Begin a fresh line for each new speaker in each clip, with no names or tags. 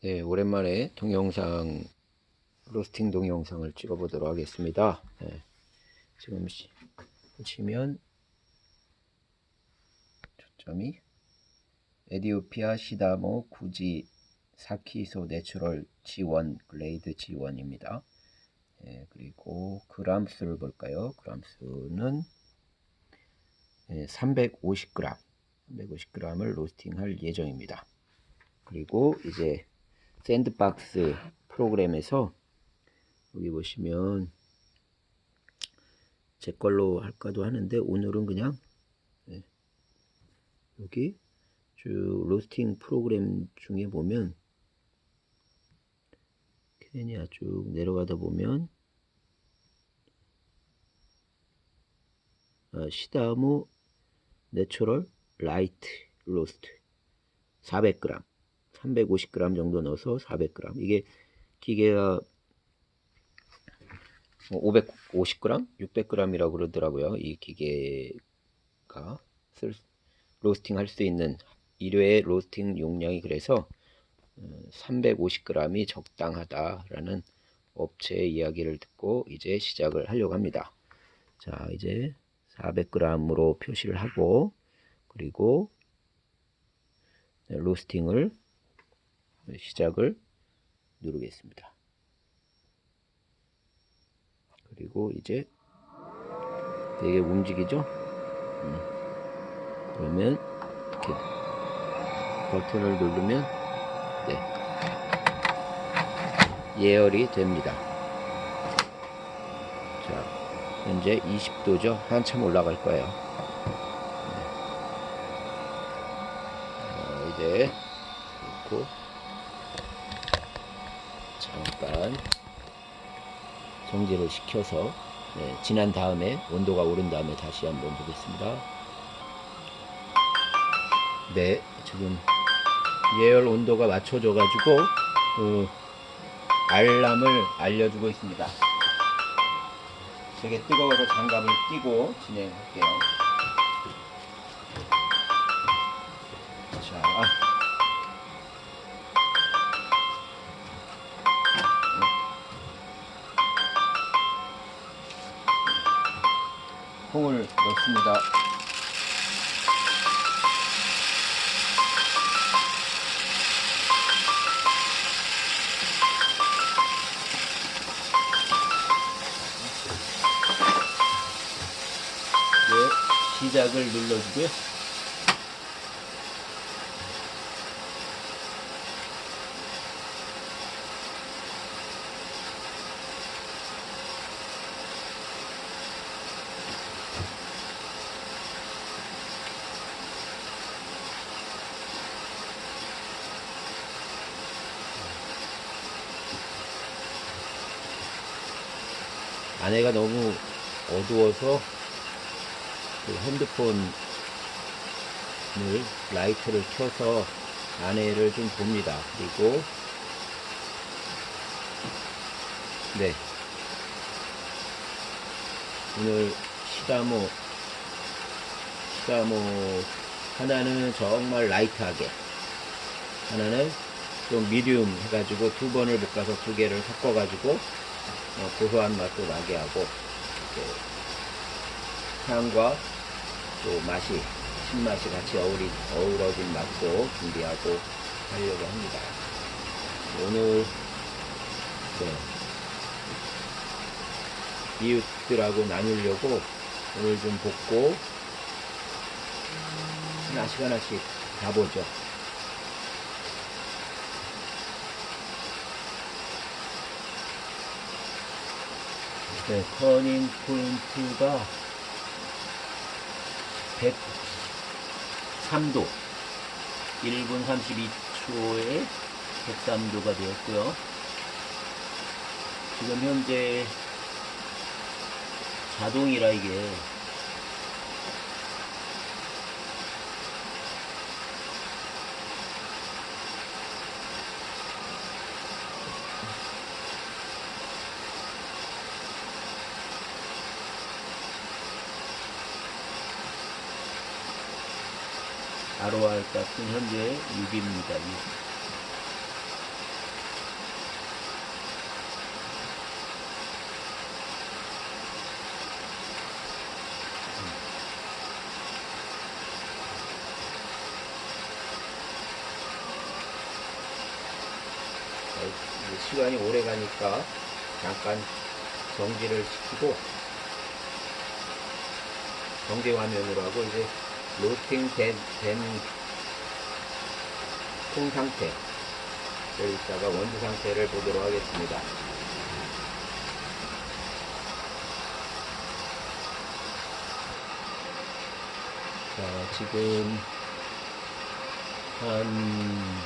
네, 오랜만에 동영상, 로스팅 동영상을 찍어 보도록 하겠습니다. 네, 지금 시- 보시면 초점이 에디오피아 시다모 구지 사키소 내추럴 G1 글레이드 G1입니다. 예, 그리고 그람수를 볼까요? 그람수는 예, 350g, 350g을 로스팅할 예정입니다. 그리고 이제 샌드박스 프로그램에서 여기 보시면 제 걸로 할까도 하는데 오늘은 그냥 예, 여기 쭉 로스팅 프로그램 중에 보면 케냐 쭉 내려가다 보면 아, 시다무 내추럴 라이트 로스트 400g 350g 정도 넣어서 400g 이게 기계가 550g 600g이라고 그러더라고요. 이 기계가 쓸, 로스팅 할 수 있는 1회 로스팅 용량이 그래서 350g이 적당하다라는 업체의 이야기를 듣고 이제 시작을 하려고 합니다. 자, 이제 400g으로 표시를 하고 그리고 네, 로스팅을 시작을 누르겠습니다. 그리고 이제 되게 움직이죠? 음. 그러면 이렇게 버튼을 누르면 네. 예열이 됩니다. 자, 현재 20도죠. 한참 올라갈 거예요. 네. 어, 이제 놓고 잠깐 정지를 시켜서 네, 지난 다음에 온도가 오른 다음에 다시 한번 보겠습니다. 네, 지금 예열 온도가 맞춰져 가지고 그 알람을 알려주고 있습니다. 되게 뜨거워서 장갑을 끼고 진행할게요. 넣습니다. 네, 시작을 눌러주고요. 안에가 너무 어두워서 그 핸드폰을 라이트를 켜서 안에를 좀 봅니다. 그리고 네 오늘 시다모 시다모 하나는 정말 라이트하게 하나는 좀 미디움 해가지고 두 번을 볶아서 두 개를 섞어가지고 어, 고소한 맛도 나게 하고 향과 또 맛이 신맛이 같이 어우리, 어우러진 맛도 준비하고 하려고 합니다. 오늘 네, 이웃들하고 나누려고 오늘 좀 볶고 하나씩 하나씩 가보죠. 네, 터닝 포인트가 103도. 1분 32초에 103도가 되었고요. 지금 현재 자동이라 이게 ROR 값은 현재 6입니다. 6. 음. 어, 시간이 오래 가니까 잠깐 정지를 시키고 정지 화면으로 하고 이제 로스팅 된, 된통 상태 여기다가 원두 상태를 보도록 하겠습니다. 자, 지금 한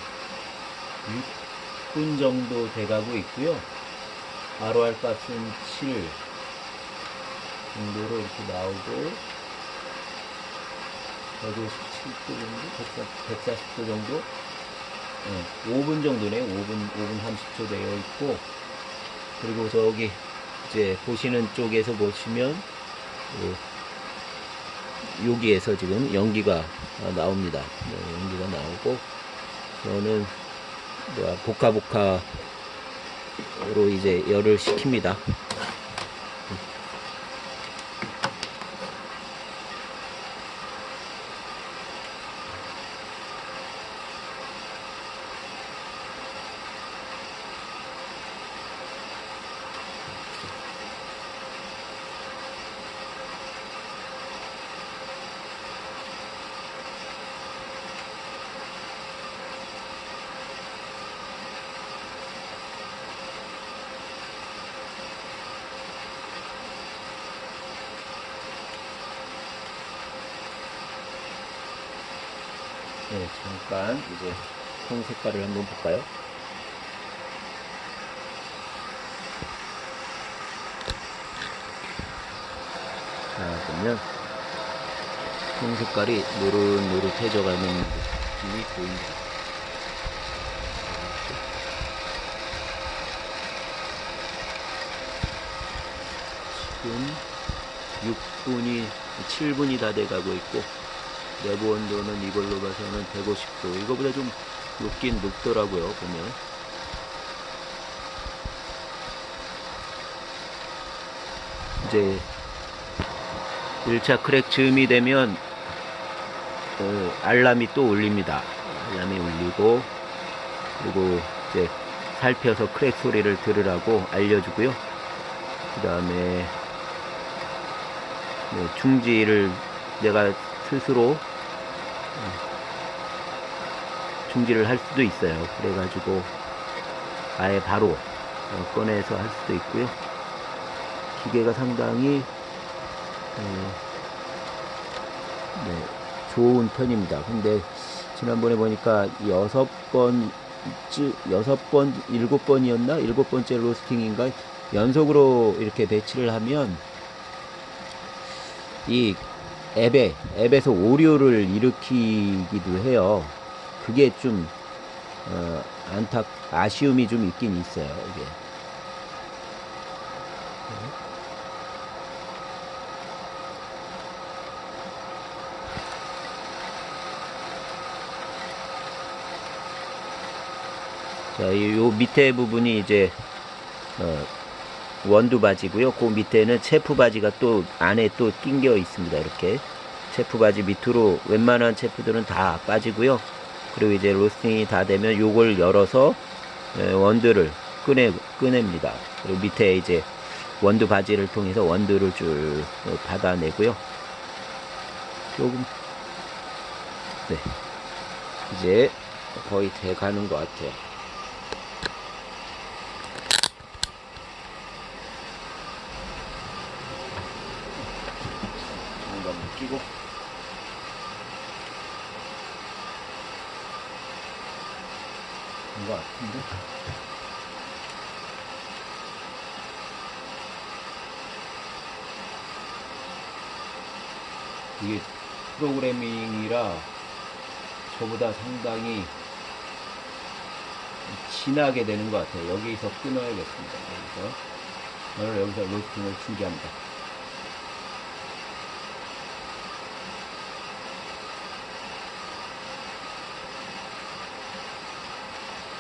6분 정도 돼가고 있고요. ROR 값은 7 정도로 이렇게 나오고 157도 정도? 140도 정도? 네, 5분 정도네요. 5분, 5분 30초 되어 있고 그리고 저기 이제 보시는 쪽에서 보시면 그 여기에서 지금 연기가 나옵니다. 네, 연기가 나오고 저는 뭐야 보카보카로 이제 열을 식힙니다. 네, 잠깐 이제 통 색깔을 한번 볼까요? 자, 보면 통 색깔이 노릇노릇해져 가는 느낌이 보입니다. 지금 6분이, 7분이 다 돼가고 있고, 내부 온도는 이걸로 봐서는 150도. 이거보다 좀 높긴 높더라고요, 보면. 이제 1차 크랙 즈음이 되면 어, 알람이 또 울립니다. 알람이 울리고 그리고 이제 살펴서 크랙 소리를 들으라고 알려주고요. 그 다음에 네, 중지를 내가 스스로 중지를 할 수도 있어요. 그래가지고 아예 바로 어, 꺼내서 할 수도 있고요. 기계가 상당히 어, 네, 좋은 편입니다. 근데 지난번에 보니까 여섯 번, 찌- 여섯 번, 일곱 번이었나? 일곱 번째 로스팅인가? 연속으로 이렇게 배치를 하면 이 앱에, 앱에서 오류를 일으키기도 해요. 그게 좀, 어, 안타, 아쉬움이 좀 있긴 있어요, 이게. 자, 이- 요 밑에 부분이 이제, 어, 원두 바지고요. 그 밑에는 체프 바지가 또 안에 또 낑겨 있습니다. 이렇게 체프 바지 밑으로 웬만한 체프들은 다 빠지고요. 그리고 이제 로스팅이 다 되면 요걸 열어서 에, 원두를 꺼내 꺼냅니다. 그리고 밑에 이제 원두 바지를 통해서 원두를 쭉 어, 받아내고요. 조금 네 이제 거의 돼 가는 것 같아요. 끼고 된것 같은데 이게 프로그래밍이라 저보다 상당히 진하게 되는 것 같아요. 여기서 끊어야겠습니다. 여기서 오늘 여기서 로스팅을 준비합니다.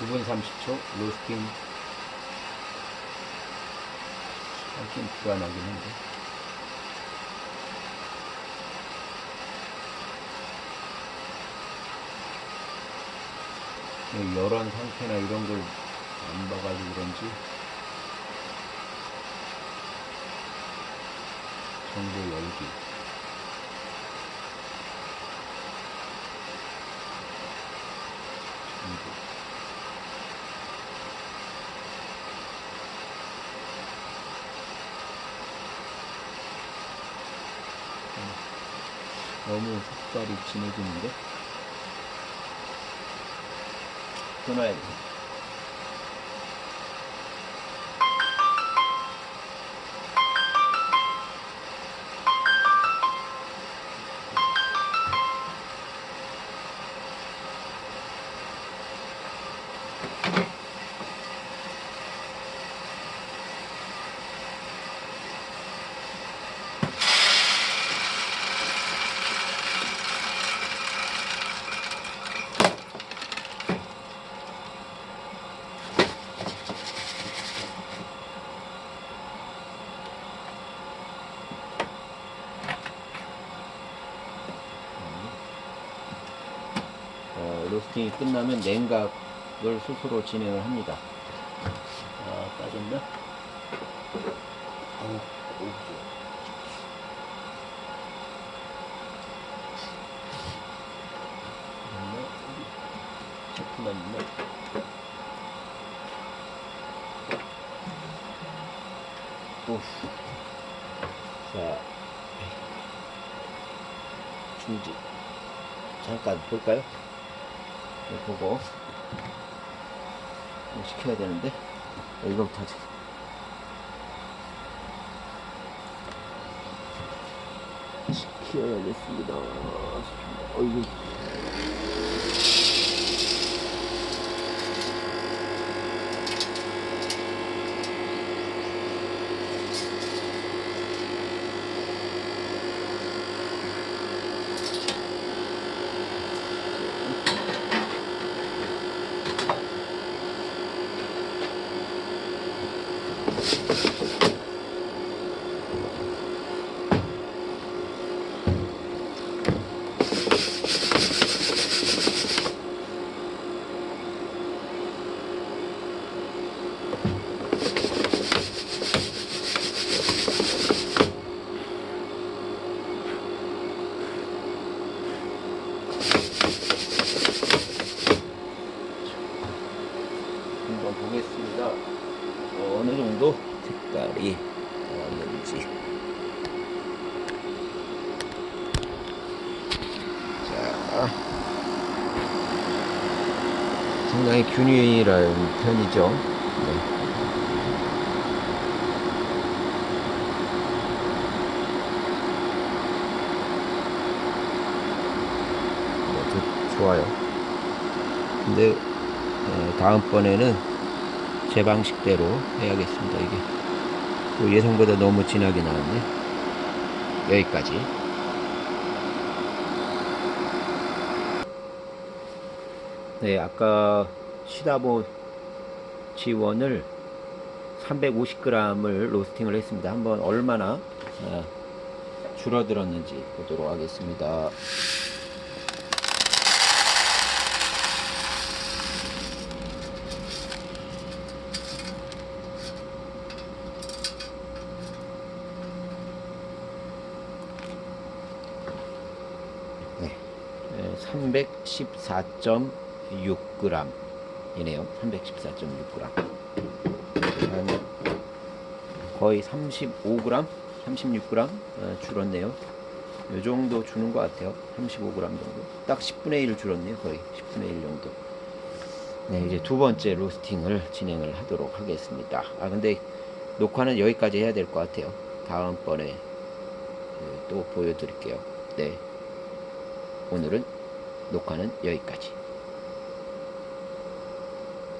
9분 30초 로스팅. 하긴 불안하긴 한데. 이 열한 상태나 이런 걸 안 봐가지고 그런지 정보 열기 정보 너무 색깔이 진해지는데 끊어야 돼. 어, 로스팅이 끝나면 냉각을 스스로 진행을 합니다. 아, 빠졌나? 어? 제품만 있나? 오. 자, 중지. 잠깐 볼까요? 네, 이거 시켜야 되는데 어, 이거부터 하자. 시켜야겠습니다. 어이구 한번 보겠습니다. 어느 정도 이 나왔는지? 자 상당히 균일한 편이죠. 네. 뭐, 좋- 좋아요. 근데 어, 다음번에는 제 방식대로 해야겠습니다 이게 또 예상보다 너무 진하게 나왔네. 여기까지. 네 아까 시다보 지원을 350g을 로스팅을 했습니다. 한번 얼마나 어, 줄어들었는지 보도록 하겠습니다 네, 314.6g 이네요. 314.6g. 한 거의 35g, 36g 어, 줄었네요. 이 정도 주는 것 같아요. 35g 정도. 딱 10분의 1 줄었네요. 거의 10분의 1 정도. 네, 이제 두 번째 로스팅을 진행을 하도록 하겠습니다. 아, 근데 녹화는 여기까지 해야 될 것 같아요. 다음번에 그, 또 보여드릴게요. 네. 오늘은 녹화는 여기까지.